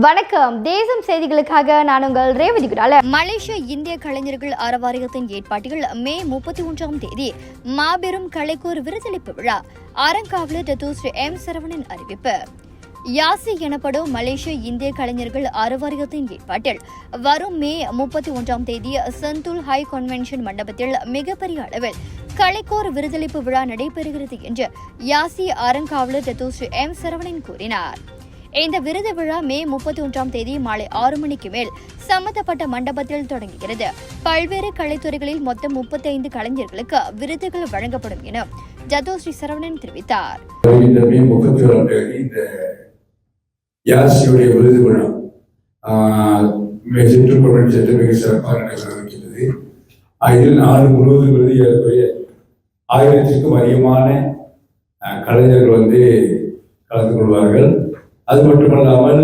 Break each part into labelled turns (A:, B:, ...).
A: வணக்கம். தேசம் செய்திகளுக்காக நான் உங்கள் ரேவதி குடால.
B: மலேசிய இந்திய கலைஞர்கள் அறவாரியத்தின் ஏற்பாட்டில் மே முப்பத்தி ஒன்றாம் தேதி மாபெரும் கலைக்கூர் விருதளிப்பு விழா. அறங்காவலர் டத்து ஸ்ரீ எம் சரவணன் அறிவிப்பு. யாசி எனப்படும் மலேசிய இந்திய கலைஞர்கள் அறவாரியத்தின் ஏற்பாட்டில் வரும் மே முப்பத்தி ஒன்றாம் தேதி செந்தூல் ஹை கன்வென்ஷன் மண்டபத்தில் மிகப்பெரிய அளவில் கலைக்கோர் விருதளிப்பு விழா நடைபெறுகிறது என்று யாசி அறங்காவலர் டத்து ஸ்ரீ எம் சரவணன் கூறினார். இந்த விருது விழா மே முப்பத்தி ஒன்றாம் தேதி மாலை ஆறு மணிக்கு மேல் சம்பந்தப்பட்ட மண்டபத்தில் தொடங்குகிறது. பல்வேறு கலைத்துறைகளில் மொத்தம் முப்பத்தி ஐந்து கலைஞர்களுக்கு விருதுகள் வழங்கப்படும் என ஜதோ ஸ்ரீ சரவணன் தெரிவித்தார்.
C: யாசியுடைய விருது விழா ஆஹ், சென்று மிக சிறப்பாக நடைபெறுகிறது இதில் நாடு முழுவதும் விருது ஏறக்குறைய ஆயிரத்திற்கும் அதிகமான கலைஞர்கள் வந்து கலந்து கொள்வார்கள். அது மட்டுமல்லாமல்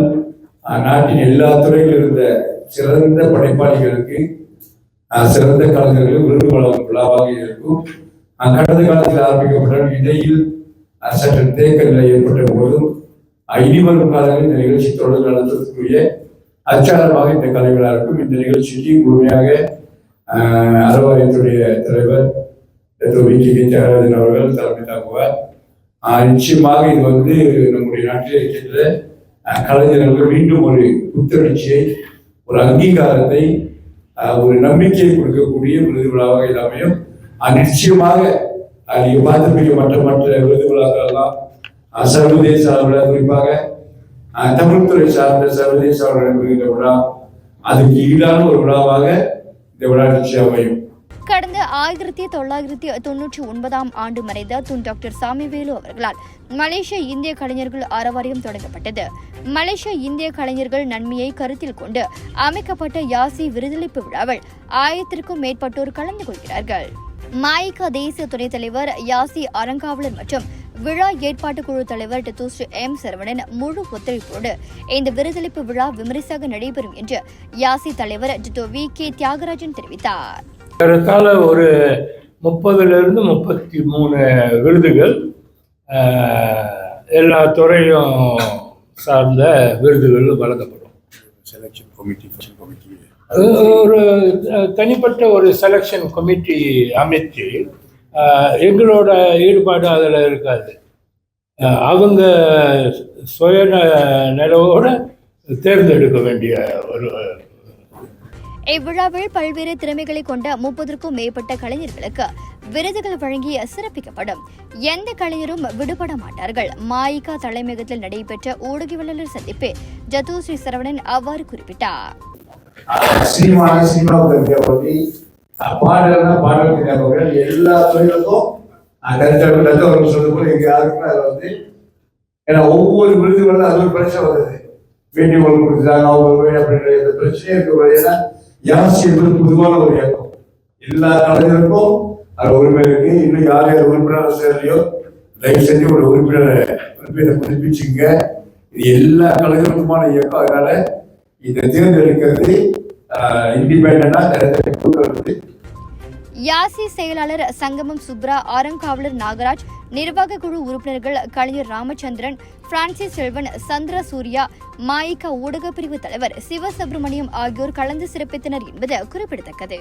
C: நாட்டின் எல்லா துறையில் இருந்த சிறந்த படைப்பாளிகளுக்கு சிறந்த கலைஞர்களுக்கு விருது வழங்கும் விழாவாக இருக்கும். ஆஹ், கடந்த காலத்தில் ஆரம்பிக்கப்பட்ட இடையில் சற்று தேக்க நிலை ஏற்பட்ட போதும் அஹ் இனி வரும் காலங்களில் இந்த நிகழ்ச்சி தொடர்ந்து நடத்தக்கூடிய அச்சாரமாக இந்த கலை விழா இருக்கும். இந்த நிகழ்ச்சிக்கு முழுமையாக அறவாரியத்துடைய தலைவர் திரு அவர்கள் தலைமை தாங்குவார். நிச்சயமாக இது வந்து நம்முடைய நாட்டில் இருக்கின்ற கலைஞர்கள் மீண்டும் ஒரு புத்துணர்ச்சியை ஒரு அங்கீகாரத்தை ஒரு நம்பிக்கையை கொடுக்கக்கூடிய விருது விழாவாக இது அமையும். நிச்சயமாக அஹ், நீங்க மற்ற மற்ற விருது விழாக்களெல்லாம் சர்வதேச அளவில் குறிப்பாக அஹ், தமிழ்துறை சார்ந்த சர்வதேச அளவில் விழா அதுக்கு ஈடான ஒரு விழாவாக இந்த விழா நிச்சயம் அமையும்.
B: கடந்த ஆயிரத்தி தொள்ளாயிரத்தி தொன்னூற்றி ஒன்பதாம் ஆண்டு மறைந்த துன் டாக்டர் சாமிவேலு அவர்களால் மலேசிய இந்திய கலைஞர்கள் அறவாரியம் தொடங்கப்பட்டது. மலேசிய இந்திய கலைஞர்கள் நன்மையை கருத்தில் கொண்டு அமைக்கப்பட்ட யாசி விருதளிப்பு விழாவில் ஆயிரத்திற்கும் மேற்பட்டோர் கலந்து கொள்கிறார்கள். மாயிகா தேசிய துணைத் தலைவர் யாசி அறங்காவலர் மற்றும் விழா ஏற்பாட்டு குழு தலைவர் டத்தூஸ்ரீ எம் சரவணன் முழு ஒத்துழைப்போடு இந்த விருதளிப்பு விழா விமரிசையாக நடைபெறும் என்று யாசி தலைவர் டிட்டோ வி கே தியாகராஜன் தெரிவித்தார்.
D: ஏறத்தாழ ஒரு முப்பதுலேருந்து முப்பத்தி மூணு விருதுகள் எல்லா துறையும் சார்ந்த விருதுகள் வழங்கப்படும்.
C: செலெக்ஷன் கமிட்டி கமிட்டி
D: ஒரு தனிப்பட்ட ஒரு செலெக்ஷன் கமிட்டி ஆஹ், எங்களோட ஈடுபாடு அதில் இருக்காது. அவங்க சுய நிலவோட தேர்ந்தெடுக்க வேண்டிய ஒரு
B: இவ்விழாவில் பல்வேறு திறமைகளை கொண்ட முப்பதற்கும் மேற்பட்ட கலைஞர்களுக்கு விருதுகள் வழங்கி சிறப்பிக்கப்படும். எந்த கலைஞரும் விடுபட மாட்டார்கள். மாயிகா தலைமையகத்தில் நடைபெற்ற ஊடகவியலாளர் சந்திப்பில் ஜதுஸ்ரீ சரவணன் அவ்வாறு குறிப்பிட்டார்.
C: பாடல்னா எல்லா துறைகளுக்கும் கருத்தவர்கள் அவர்கள் எங்க யாருக்குமே வந்து ஏன்னா ஒவ்வொரு விருதுகளும் அது ஒரு பிரச்சனை வந்தது. வேண்டியவர்கள் கொடுத்துட்டாங்க அவங்க அப்படின்ற ஏன்னா யாசி என்பது பொதுவான ஒரு இயக்கம். எல்லா கலைஞருக்கும் அது உரிமை இருக்கு. இன்னும் யார் யார் உறுப்பினர் சேரலையோ தயவு செஞ்சு ஒரு உறுப்பினரை உறுப்பினரை புதுப்பிச்சுங்க. இது எல்லா கலைஞருக்குமான இயக்கம். அதனால இந்த தேர்ந்தெடுக்கிறது இண்டிபெண்டா தேர்ந்தெடுக்கிறது
B: யாசி செயலாளர் சங்கமம் சுப்ரா ஆரங்காவலர் நாகராஜ் நிர்வாக குழு உறுப்பினர்கள் கலைஞர் ராமச்சந்திரன் பிரான்சிஸ் செல்வன் சந்திர சூர்யா மாயிகா ஊடக பிரிவு தலைவர் சிவசுப்பிரமணியம் ஆகியோர் கலந்து சிறப்பித்தனர் என்பது குறிப்பிடத்தக்கது.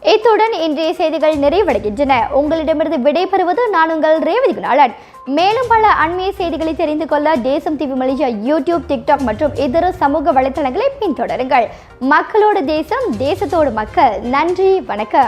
A: இத்துடன் இன்றைய செய்திகள் நிறைவடைகின்றன. உங்களிடமிருந்து விடைபெறுவது நான் உங்கள் ரேவதி குணாளன். மேலும் பல அண்மைய செய்திகளை தெரிந்து கொள்ள தேசம் டிவி மலேசியா யூடியூப் டிக்டாக் மற்றும் இதர சமூக வலைத்தளங்களை பின்தொடருங்கள். மக்களோட தேசம் தேசத்தோடு மக்கள். நன்றி வணக்கம்.